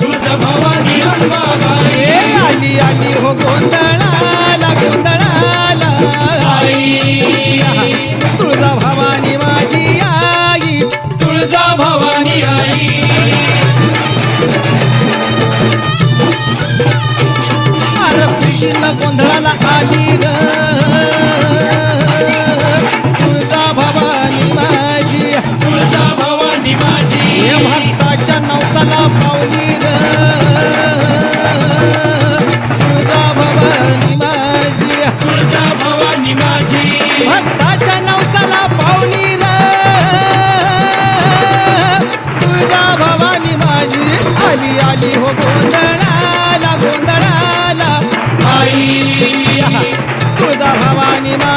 तुझा भवानी.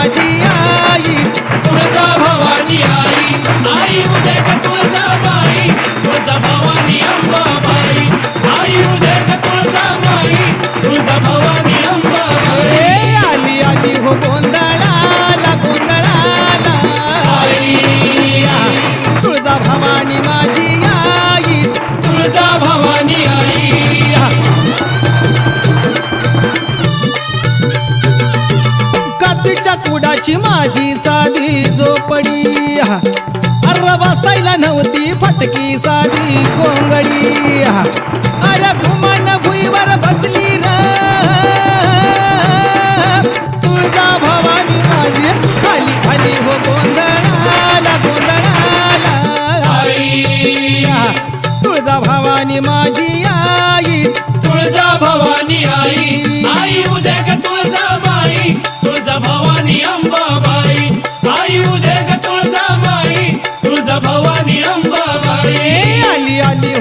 भवानी कातीच्या कुडाची माझी साधी झोपडी. अरे बसायला नव्हती फटकी साधी कोंगडी. अरे घुमान भुईवर बसली र. तुळजा भवानी माझी खाली खाली हो गोंधळाला गोंधळाला. आई तुळजा भवानी माझी आई.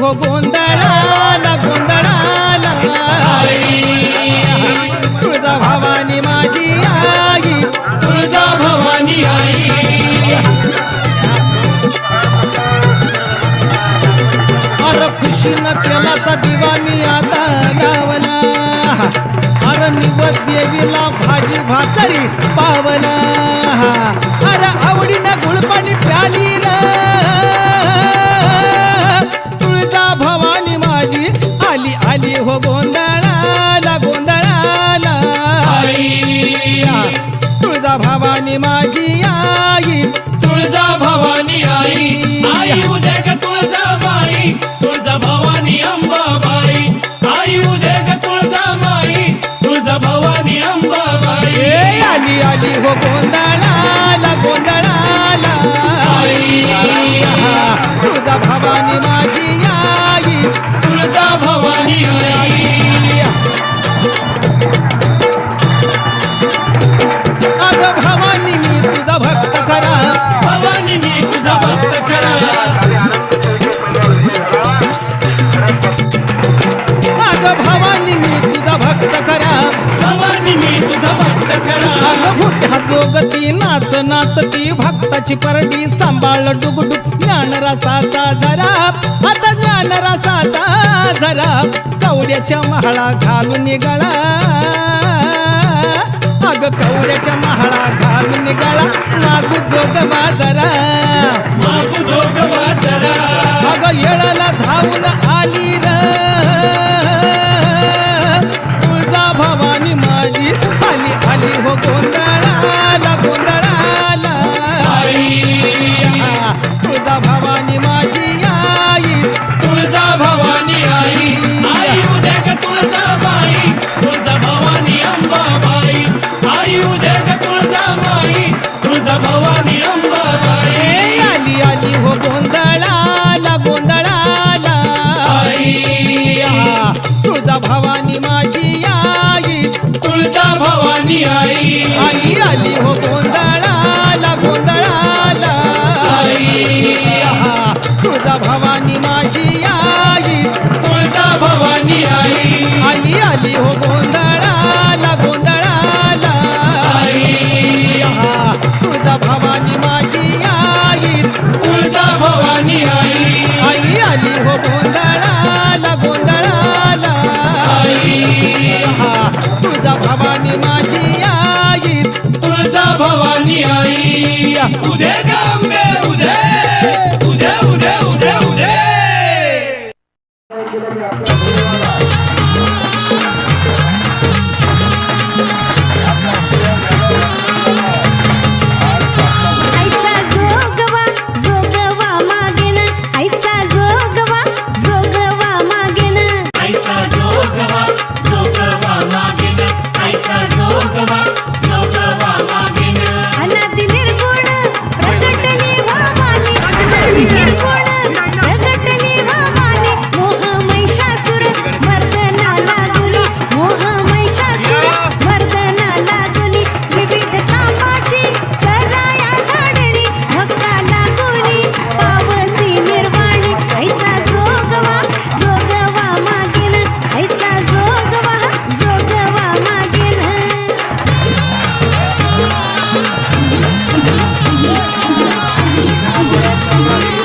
हो गोंधळाला गोंधळाला. तुळजा भवानी माझी आई तुळजा भवानी आई अरे खुशीनं केला दिवानी आता गावला. अरे निवत देवीला भाजी भाकरी पाव हो गोंधळाला. गोंधळाला तुळजा भवानी माझी आई. तुळजा भवानी आई. आई उदे ग तुळजाबाई तुळजा भवानी अंबाबाई. आई उदे ग तुळजाबाई तुळजा भवानी अंबाबाई. ए आली आली हो गोंधळाला गोंधळाला. आई तुळजा भवानी माझी आई. नाच नाचती भक्ताची परडी सांभाळ डुगडुग ज्ञान रसाचा झरा आता ज्ञान रसाचा झरा कवड्याच्या महाळा घालून गळा अग कवड्याच्या महाळा घालून गळा नागू जोग बाजरा मागू जोग वाजरा. अग येळाला धावून आली र. तुळजा भवानी माझी आली आली हो गोंधळाला आली आली हो गोंधळाला गोंधळाला. आई. तुळजा भवानी माझी आई. तुळजा भवानी आई. आई आली हो गोंधळाला Thank you.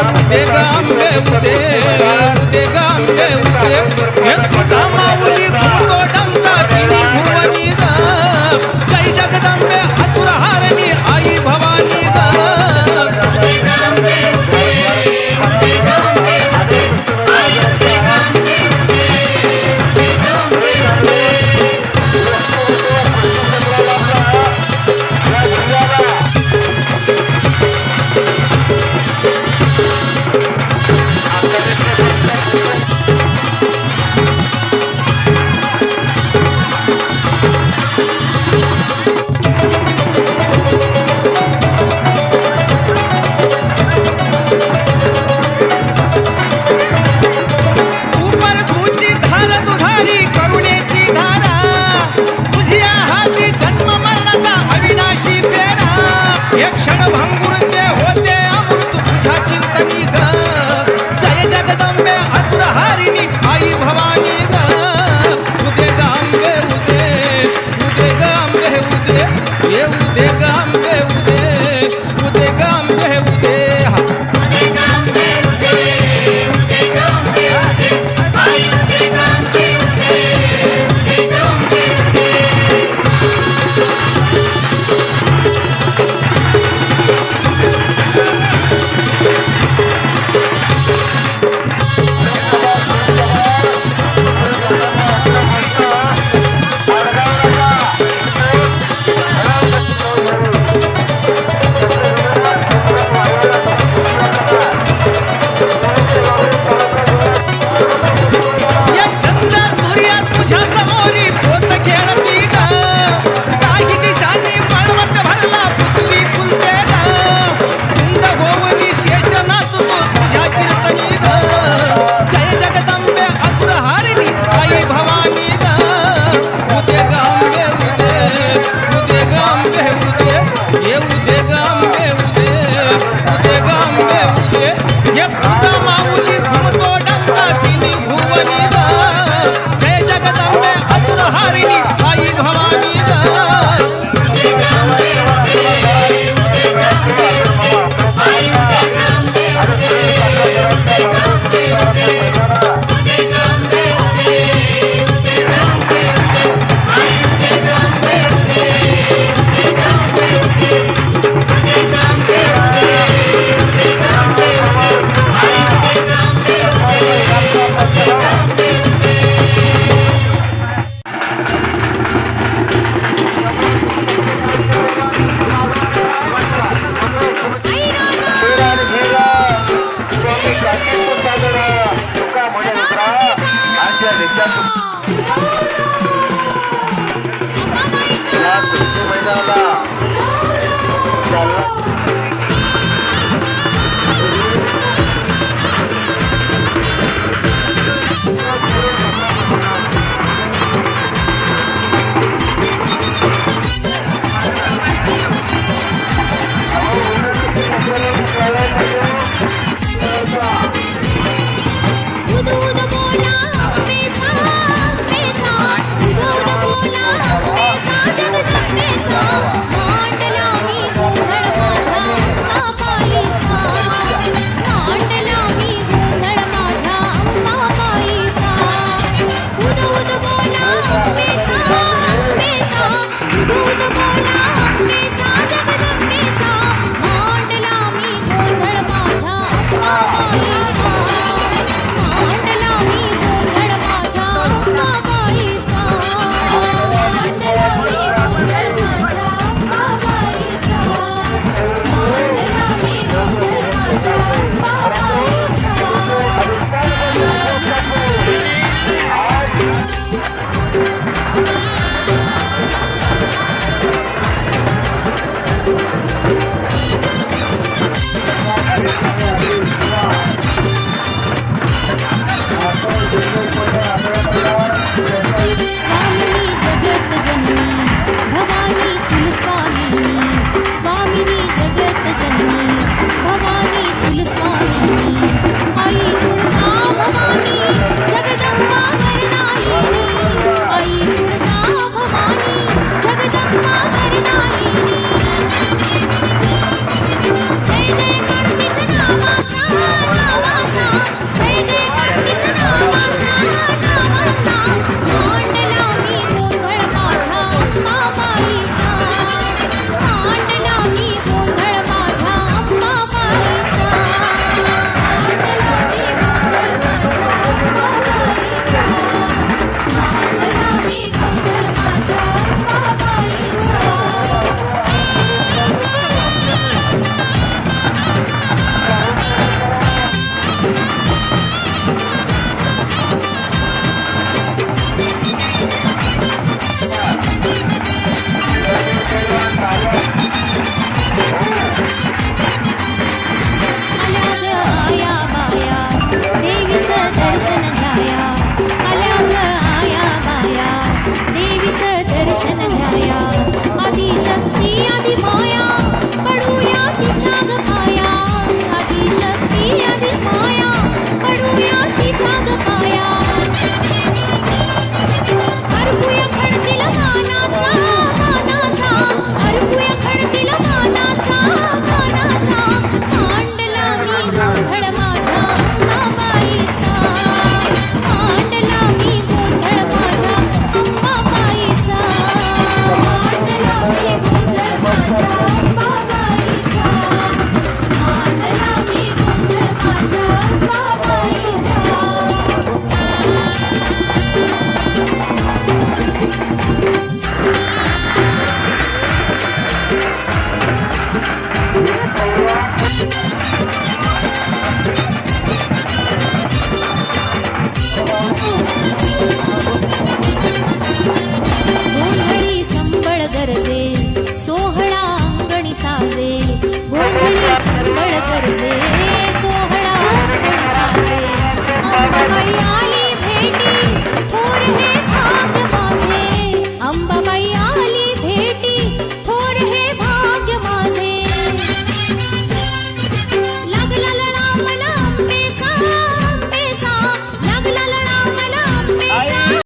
उदे ग आंबे उदे उदे. ग उदे